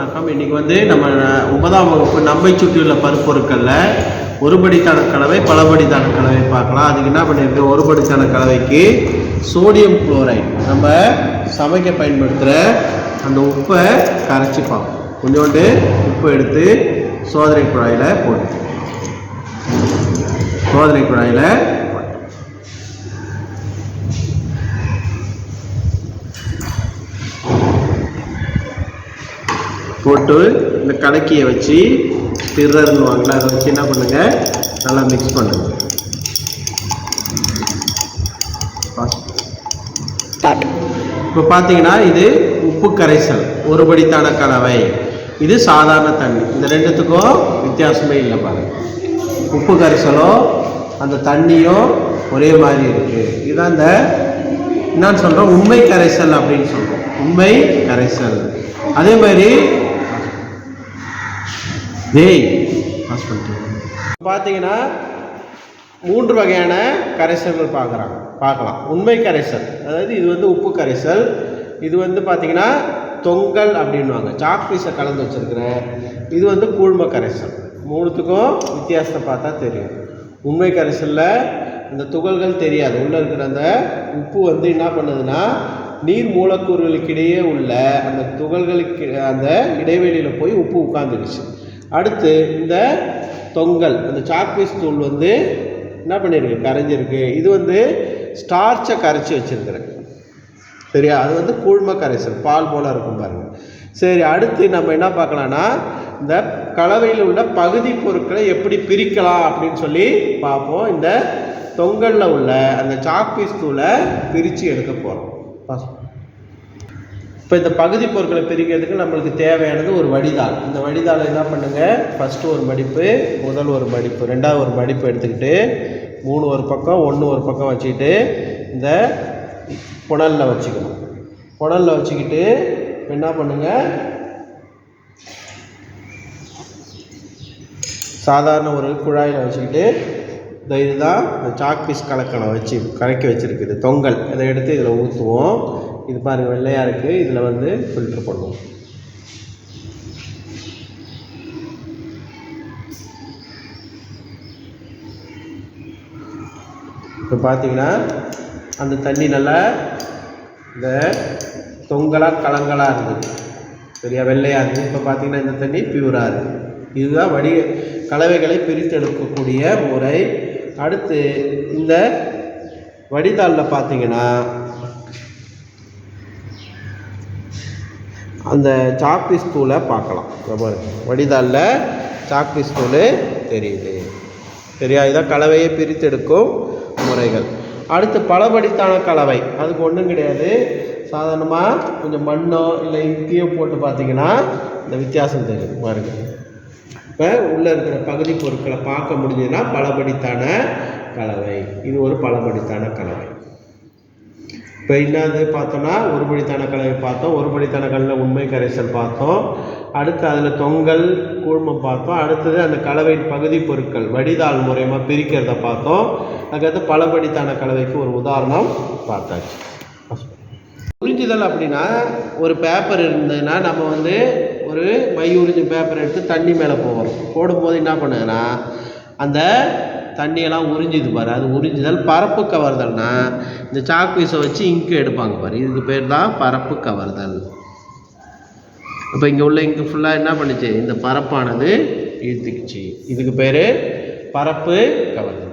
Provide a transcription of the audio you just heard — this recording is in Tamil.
வணக்கம். இன்னைக்கு வந்து நம்ம ஒன்பதாம் வகுப்பு நம்மை சுற்றியுள்ள பருப்பொருட்களில் ஒருபடித்தான கலவை பலபடித்தான கலவை பார்க்கலாம். அதுக்கு என்ன பண்ணியிருக்கு? ஒருபடித்தான கலவைக்கு சோடியம் குளோரைட் நம்ம சமைக்க பயன்படுத்துகிற அந்த உப்பை கரைச்சிப்போம் கொஞ்சோண்டு உப்பு எடுத்து சோதனை குழாயில் போட்டு. சோதனை குழாயில் போட்டு இந்த கலக்கியை வச்சு ஸ்டிரர்னுவாங்களா அதை வச்சு என்ன பண்ணுங்க? நல்லா மிக்ஸ் பண்ணுங்க. இப்போ பார்த்தீங்கன்னா இது உப்பு கரைசல் ஒரு படித்தான கலவை. இது சாதாரண தண்ணி. இந்த ரெண்டுத்துக்கும் வித்தியாசமே இல்லை பாருங்க. உப்பு கரைசலோ அந்த தண்ணியும் ஒரே மாதிரி இருக்கு. இதுதான் இந்த என்னன்னு சொல்கிறோம் உண்மை கரைசல் அப்படின்னு சொல்கிறோம் உண்மை கரைசல். அதே மாதிரி டேய். பாஸ் பண்ணிட்டு பார்த்தீங்கன்னா மூன்று வகையான கரைசல்கள் பார்க்குறாங்க. பார்க்கலாம். உண்மை கரைசல். அதாவது இது வந்து உப்பு கரைசல். இது வந்து பார்த்தீங்கன்னா தொங்கல் அப்படின்வாங்க சாக் பீஸை கலந்து வச்சுருக்கிற இது வந்து கூழ்ம கரைசல். மூணுத்துக்கும் வித்தியாசத்தை பார்த்தா தெரியும். உண்மை கரைசலில் இந்த துகள்கள் தெரியாது. உள்ளே இருக்கிற அந்த உப்பு வந்து என்ன பண்ணுதுன்னா நீர் மூலக்கூறுகளுக்கிடையே உள்ள அந்த துகள்களுக்கு அந்த இடைவெளியில் போய் உப்பு உட்காந்துருச்சு அடுத்து இந்த தொங்கல் அந்த சாக்பீஸ் தூள் வந்து என்ன பண்ணியிருக்கு கரைஞ்சிருக்கு. இது வந்து ஸ்டார்ச்சை கரைச்சி வச்சிருக்கிறேன். சரியா? அது வந்து கூழ்ம கரைசல் பால் போல் இருக்கும் பாருங்க. சரி அடுத்து நம்ம என்ன பார்க்கலான்னா இந்த கலவையில் உள்ள பகுதி பொருட்களை எப்படி பிரிக்கலாம் அப்படின்னு சொல்லி பார்ப்போம். இந்த தொங்கலில் உள்ள அந்த சாக்பீஸ் தூளை பிரித்து எடுக்க போகிறோம் இப்போ இந்த பகுதி பொருட்களை பிரிக்கிறதுக்கு நம்மளுக்கு தேவையானது ஒரு வடிதாள். இந்த வடிதாளை என்ன பண்ணுங்கள் ஃபஸ்ட்டு ஒரு மடிப்பு முதல் ஒரு மடிப்பு ரெண்டாவது ஒரு மடிப்பு எடுத்துக்கிட்டு மூணு ஒரு பக்கம் ஒன்று ஒரு பக்கம் வச்சுக்கிட்டு இந்த புனலில் வச்சுக்கணும். புனலில் வச்சுக்கிட்டு என்ன பண்ணுங்கள் சாதாரண ஒரு குழாயில் வச்சுக்கிட்டு இந்த இதுதான் இந்த சாக் பீஸ் வச்சு கலக்கி வச்சுருக்குது தொங்கல். இதை எடுத்து இதில் ஊற்றுவோம் இது பாருங்கள் வெள்ளையாக இருக்குது இதில் வந்து ஃபில்ட்ரு பண்ணுவோம் இப்போ பார்த்தீங்கன்னா அந்த தண்ணி நல்லா இந்த தொங்கலாக கலங்கலாக இருந்தது. சரியா? வெள்ளையாக இருந்தது இப்போ பார்த்தீங்கன்னா இந்த தண்ணி பியூராக இருக்குது இதுதான் வடி கலவைகளை பிரித்தெடுக்கக்கூடிய முறை. அடுத்து இந்த வடிதாளில் பார்த்தீங்கன்னா அந்த சாக்பீஸ் தூளை பார்க்கலாம். வடிதாளில் சாக்பீஸ் தூள் தெரியுது. சரியா இதான் கலவையை பிரித்தெடுக்கும் முறைகள். அடுத்து பலபடித்தான கலவை. அதுக்கு ஒன்றும் கிடையாது. சாதாரணமாக கொஞ்சம் மண்ணோ இல்லை இங்கேயோ போட்டு பார்த்தீங்கன்னா இந்த வித்தியாசம் தெரியும். பாருங்க. இப்போ உள்ளே இருக்கிற பகுதி பொருட்களை பார்க்க முடிஞ்சதுன்னா பலபடித்தான கலவை. இது ஒரு பலபடித்தான கலவை. இப்போ என்னது பார்த்தோன்னா ஒருபடித்தான கலவை பார்த்தோம் ஒரு படித்தான உண்மை கரைசல் பார்த்தோம். அடுத்து அதில் தொங்கல் கூழ்மம் பார்த்தோம். அடுத்தது அந்த கலவையின் பகுதி பொருட்கள் வடிதாள் மூலயமா பிரிக்கிறத பார்த்தோம். அதுக்கடுத்து பலபடித்தான கலவைக்கு ஒரு உதாரணம் பார்த்தாச்சு. உறிஞ்சுதல் அப்படின்னா ஒரு பேப்பர் இருந்ததுன்னா நம்ம வந்து ஒரு மை உறிஞ்சும் பேப்பர் எடுத்து தண்ணி மேலே போகிறோம் போடும்போது என்ன பண்ணுதுன்னா அந்த தண்ணியெல்லாம் உறிஞ்சுது பாரு. அது உறிஞ்சுதல் பரப்பு கவர்தல்னா இந்த சாக் பீஸை வச்சு இங்கு எடுப்பாங்க பாரு. இதுக்கு பேர் தான் பரப்பு கவர்தல். இப்போ இங்கே உள்ள இங்கு ஃபுல்லாக என்ன பண்ணுச்சு? இந்த பரப்பானது இழுத்துக்குச்சு. இதுக்கு பேர் பரப்பு கவர்தல்.